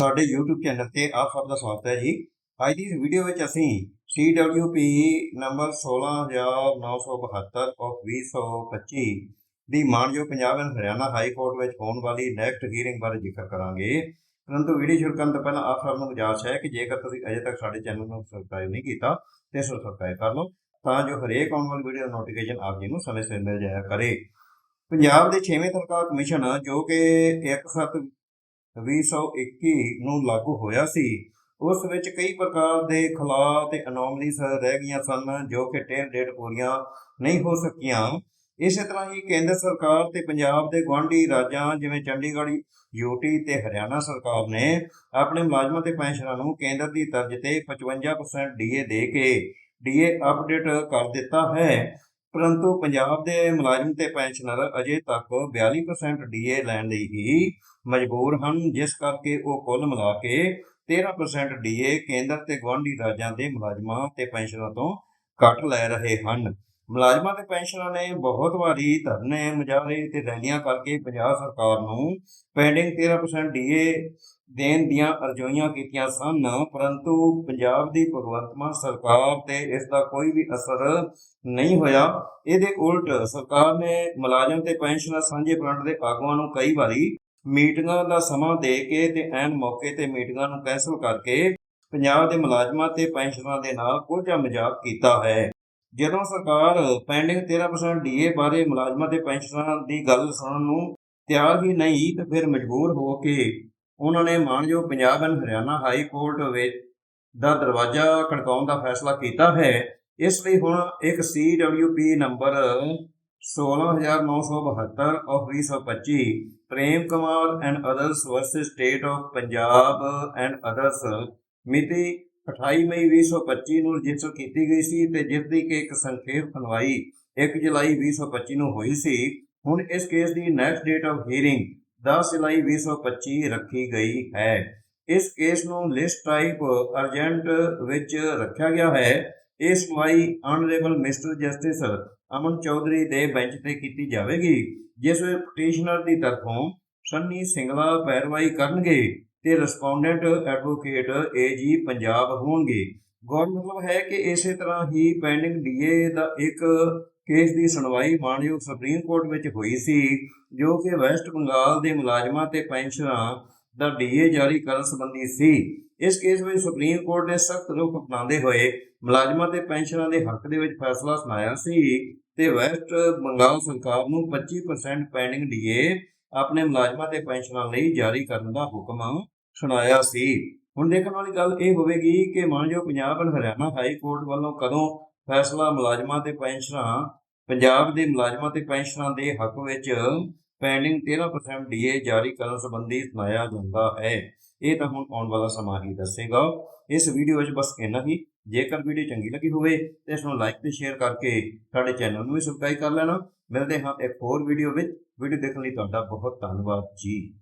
ਸਾਡੇ YouTube channel ਤੇ ਆਪ ਸਭ ਦਾ ਸਵਾਗਤ ਹੈ ਜੀ। ਅੱਜ ਦੀ ਇਸ ਵੀਡੀਓ ਵਿੱਚ ਅਸੀਂ CWP ਨੰਬਰ 16972 ਆਫ 2025 ਦੀ ਮਾਨਯੋਗ Punjab and Haryana high court ਵਿੱਚ ਹੋਣ ਵਾਲੀ ਨੈਕਸਟ ਹੀਅਰਿੰਗ ਬਾਰੇ ਜ਼ਿਕਰ ਕਰਾਂਗੇ। ਪਰੰਤੂ ਵੀਡੀਓ ਸ਼ੁਰੂ ਕਰਨ ਤੋਂ ਪਹਿਲਾਂ ਆਪ ਸਭ ਨੂੰ ਗੁਜ਼ਾਰਿਸ਼ ਹੈ ਕਿ ਜੇਕਰ ਤੁਸੀਂ ਅਜੇ ਤੱਕ ਸਾਡੇ ਚੈਨਲ ਨੂੰ ਸਬਸਕ੍ਰਾਈਬ ਨਹੀਂ ਕੀਤਾ, ਤੇ ਇਸ ਨੂੰ ਸਬਸਕ੍ਰਾਈਬ ਕਰ ਲਓ, ਤਾਂ ਜੋ ਹਰੇਕ ਆਉਣ ਵਾਲੀ ਵੀਡੀਓ ਦਾ ਨੋਟੀਫਿਕੇਸ਼ਨ ਆਪ ਜੀ ਨੂੰ ਸਮੇਂ ਸਿਰ ਮਿਲ ਜਾਇਆ ਕਰੇ। ਪੰਜਾਬ ਦੇ 6ਵੇਂ ਤਨਖਾਹ ਕਮਿਸ਼ਨ ਜੋ ਕਿ 17 2021 ਨੂੰ ਲਾਗੂ ਹੋਇਆ ਸੀ। ਉਸ ਵਿੱਚ ਕਈ ਪ੍ਰਕਾਰ ਦੇ ਖਲਾਅ ਤੇ ਅਨੋਮਲੀਜ਼ ਰਹਿ ਗਈਆਂ ਸਨ ਜੋ ਕਿ ਟੇਰ ਡੇਟ ਪੂਰੀਆਂ ਨਹੀਂ ਹੋ ਸਕੀਆਂ। ਇਸੇ ਤਰ੍ਹਾਂ ਹੀ ਕੇਂਦਰ ਸਰਕਾਰ ਤੇ ਪੰਜਾਬ ਦੇ ਗੁਆਂਢੀ ਰਾਜਾਂ ਜਿਵੇਂ ਚੰਡੀਗੜ੍ਹ ਯੂਟੀ ਤੇ ਹਰਿਆਣਾ ਸਰਕਾਰ ਨੇ ਆਪਣੇ ਮੁਲਾਜ਼ਮਾਂ ਤੇ ਪੈਨਸ਼ਨਰਾਂ ਨੂੰ ਕੇਂਦਰ ਦੀ ਤਰਜ਼ ਤੇ 55% ਡੀਏ ਦੇ ਕੇ ਡੀਏ ਅਪਡੇਟ ਕਰ ਦਿੱਤਾ ਹੈ। ਪਰੰਤੂ ਪੰਜਾਬ ਦੇ ਮੁਲਾਜ਼ਮ ਤੇ ਪੈਨਸ਼ਨਰ ਅਜੇ ਤੱਕ 42% ਡੀਏ ਲੈਣ ਲਈ ਹੀ ਮਜਬੂਰ ਹਨ, ਜਿਸ ਕਰਕੇ ਉਹ ਕੁੱਲ ਮਿਲਾ ਕੇ 13% ਡੀਏ ਕੇਂਦਰ ਤੇ ਗੁਆਂਢੀ ਰਾਜਾਂ ਦੇ ਮੁਲਾਜ਼ਮਾਂ ਤੇ ਪੈਨਸ਼ਨਰਾਂ ਤੋਂ ਘੱਟ ਲੈ ਰਹੇ ਹਨ। ਮੁਲਾਜ਼ਮਾਂ ਤੇ ਪੈਨਸ਼ਨਰਾਂ ਨੇ ਬਹੁਤ ਵਾਰੀ ਧਰਨੇ ਮੁਜ਼ਾਹਰੇ ਤੇ ਰੈਲੀਆਂ ਕਰਕੇ ਪੰਜਾਬ ਸਰਕਾਰ ਨੂੰ ਪੈਂਡਿੰਗ 13% ਡੀਏ ਦੇਣ ਦੀਆਂ ਅਰਜ਼ੋਈਆਂ ਕੀਤੀਆਂ ਸਨ, ਪਰੰਤੂ ਪੰਜਾਬ ਦੀ ਭਗਵੰਤ ਮਾਨ ਸਰਕਾਰ ਤੇ ਇਸ ਦਾ ਕੋਈ ਵੀ ਅਸਰ ਨਹੀਂ ਹੋਇਆ। ਇਹਦੇ ਉਲਟ ਸਰਕਾਰ ਨੇ ਮੁਲਾਜ਼ਮ ਤੇ ਪੈਨਸ਼ਨਰ ਸਾਂਝੇ ਫਰੰਟ ਦੇ ਆਗੂਆਂ ਨੂੰ ਕਈ ਵਾਰੀ ਮੀਟਿੰਗਾਂ ਦਾ ਸਮਾਂ ਦੇ ਕੇ ਤੇ ਐਨ ਮੌਕੇ ਤੇ ਮੀਟਿੰਗਾਂ ਨੂੰ ਕੈਂਸਲ ਕਰਕੇ ਪੰਜਾਬ ਦੇ ਮੁਲਾਜ਼ਮਾਂ ਤੇ ਪੈਨਸ਼ਨਰਾਂ ਦੇ ਨਾਲ ਕੋਝਾ ਮਜ਼ਾਕ ਕੀਤਾ ਹੈ। ਜਦੋਂ ਸਰਕਾਰ ਪੈਂਡਿੰਗ 13% ਡੀਏ ਬਾਰੇ ਮੁਲਾਜ਼ਮਾਂ ਤੇ ਪੈਨਸ਼ਨਰਾਂ ਦੀ ਗੱਲ ਸੁਣਨ ਨੂੰ ਤਿਆਰ ਹੀ ਨਹੀਂ, ਤਾਂ ਫਿਰ ਮਜਬੂਰ ਹੋ ਕੇ ਉਹਨਾਂ ਨੇ ਮਾਨਯੋਗ Punjab and Haryana high court ਵਿੱਚ ਦਾ ਦਰਵਾਜ਼ਾ ਖੜਕਾਉਣ ਦਾ ਫੈਸਲਾ ਕੀਤਾ ਹੈ। ਇਸ ਲਈ ਹੁਣ ਇੱਕ CWP number 16972 of 2025 Prem Kumar and others versus state of Punjab and others ਮਿਤੀ 28 ਮਈ 2025 ਨੂੰ ਰਜਿਸਟਰ ਕੀਤੀ ਗਈ ਸੀ ਤੇ ਜਿਸ ਦੀ ਕਿ ਇੱਕ ਸੰਖੇਪ ਸੁਣਵਾਈ 1 ਜੁਲਾਈ 2025 ਨੂੰ ਹੋਈ ਸੀ। ਹੁਣ ਇਸ ਕੇਸ ਦੀ ਨੈਕਸਟ ਡੇਟ ਆਫ ਹੀਅਰਿੰਗ 10 ਜੁਲਾਈ 2025 ਰੱਖੀ ਗਈ ਹੈ। ਇਸ ਕੇਸ ਨੂੰ ਲਿਸਟ ਟਾਈਪ ਅਰਜੈਂਟ ਵਿੱਚ ਰੱਖਿਆ ਗਿਆ ਹੈ। ਇਹ ਸੁਣਵਾਈ honourable mister justice Aman Chaudhary ਦੇ ਬੈਂਚ ਤੇ ਕੀਤੀ ਜਾਵੇਗੀ, ਜਿਸ ਵਿੱਚ ਪਟੀਸ਼ਨਰ ਦੀ ਤਰਫੋਂ ਸੰਨੀ ਸਿੰਗਲਾ ਪੈਰਵਾਈ ਕਰਨਗੇ। ਤੇ ਰਿਸਪੋਂਡੈਂਟ ਐਡਵੋਕੇਟ ਏਜੀ ਪੰਜਾਬ ਹੋਣਗੇ। ਗੌਰ ਮਤਲਬ ਹੈ ਕਿ ਇਸੇ ਤਰ੍ਹਾਂ ਹੀ ਪੈਂਡਿੰਗ ਡੀਏ ਦਾ ਇੱਕ ਕੇਸ ਦੀ ਸੁਣਵਾਈ ਮਾਨਯੋਗ ਸੁਪਰੀਮ ਕੋਰਟ ਵਿੱਚ ਹੋਈ ਸੀ, ਜੋ ਕਿ ਵੈਸਟ ਬੰਗਾਲ ਦੇ ਮੁਲਾਜ਼ਮਾਂ ਤੇ ਪੈਨਸ਼ਨਰਾਂ ਦਾ ਡੀਏ ਜਾਰੀ ਕਰਨ ਸੰਬੰਧੀ ਸੀ। ਇਸ ਕੇਸ ਵਿੱਚ ਸੁਪਰੀਮ ਕੋਰਟ ਨੇ ਸਖਤ ਰੁਖ ਅਪਣਾਉਂਦੇ ਹੋਏ ਮੁਲਾਜ਼ਮਾਂ ਤੇ ਪੈਨਸ਼ਨਰਾਂ ਦੇ ਹੱਕ ਦੇ ਵਿੱਚ ਫੈਸਲਾ ਸੁਣਾਇਆ ਸੀ ਤੇ ਵੈਸਟ ਬੰਗਾਲ ਸਰਕਾਰ ਨੂੰ 25% ਪੈਂਡਿੰਗ ਡੀਏ ਆਪਣੇ ਮੁਲਾਜ਼ਮਾਂ ਤੇ ਪੈਨਸ਼ਨਾਂ ਲਈ ਜਾਰੀ ਕਰਨ ਦਾ ਹੁਕਮ ਸੁਣਾਇਆ ਸੀ। ਹੁਣ ਦੇਖਣ ਵਾਲੀ ਗੱਲ ਇਹ ਹੋਵੇਗੀ ਕਿ ਮਾਨਯੋਗ ਪੰਜਾਬ ਅਤੇ ਹਰਿਆਣਾ ਹਾਈ ਕੋਰਟ ਵੱਲੋਂ ਕਦੋਂ ਫੈਸਲਾ ਮੁਲਾਜ਼ਮਾਂ ਤੇ ਪੈਨਸ਼ਨਰਾਂ ਪੰਜਾਬ ਦੇ ਮੁਲਾਜ਼ਮਾਂ ਤੇ ਪੈਨਸ਼ਨਰਾਂ ਦੇ ਹੱਕ ਵਿੱਚ ਪੈਂਡਿੰਗ 13% ਡੀਏ ਜਾਰੀ ਕਰਨ ਸੰਬੰਧੀ ਸੁਣਾਇਆ ਜਾਂਦਾ ਹੈ। ਇਹ ਤਾਂ ਹੁਣ ਆਉਣ ਵਾਲਾ ਸਮਾਂ ਹੀ ਦੱਸੇਗਾ। ਇਸ ਵੀਡੀਓ ਵਿੱਚ ਬਸ ਇੰਨਾ ਹੀ। ਜੇਕਰ ਵੀਡੀਓ ਚੰਗੀ ਲੱਗੀ ਹੋਵੇ ਤੇ ਇਸ ਨੂੰ ਲਾਈਕ ਤੇ ਸ਼ੇਅਰ ਕਰਕੇ ਸਾਡੇ ਚੈਨਲ ਨੂੰ ਵੀ ਸਬਸਕ੍ਰਾਈਬ ਕਰ ਲੈਣਾ। ਮਿਲਦੇ ਹਾਂ ਇੱਕ ਹੋਰ ਵੀਡੀਓ ਵਿੱਚ। ਵੀਡੀਓ ਦੇਖਣ ਲਈ ਤੁਹਾਡਾ ਬਹੁਤ ਧੰਨਵਾਦ ਜੀ।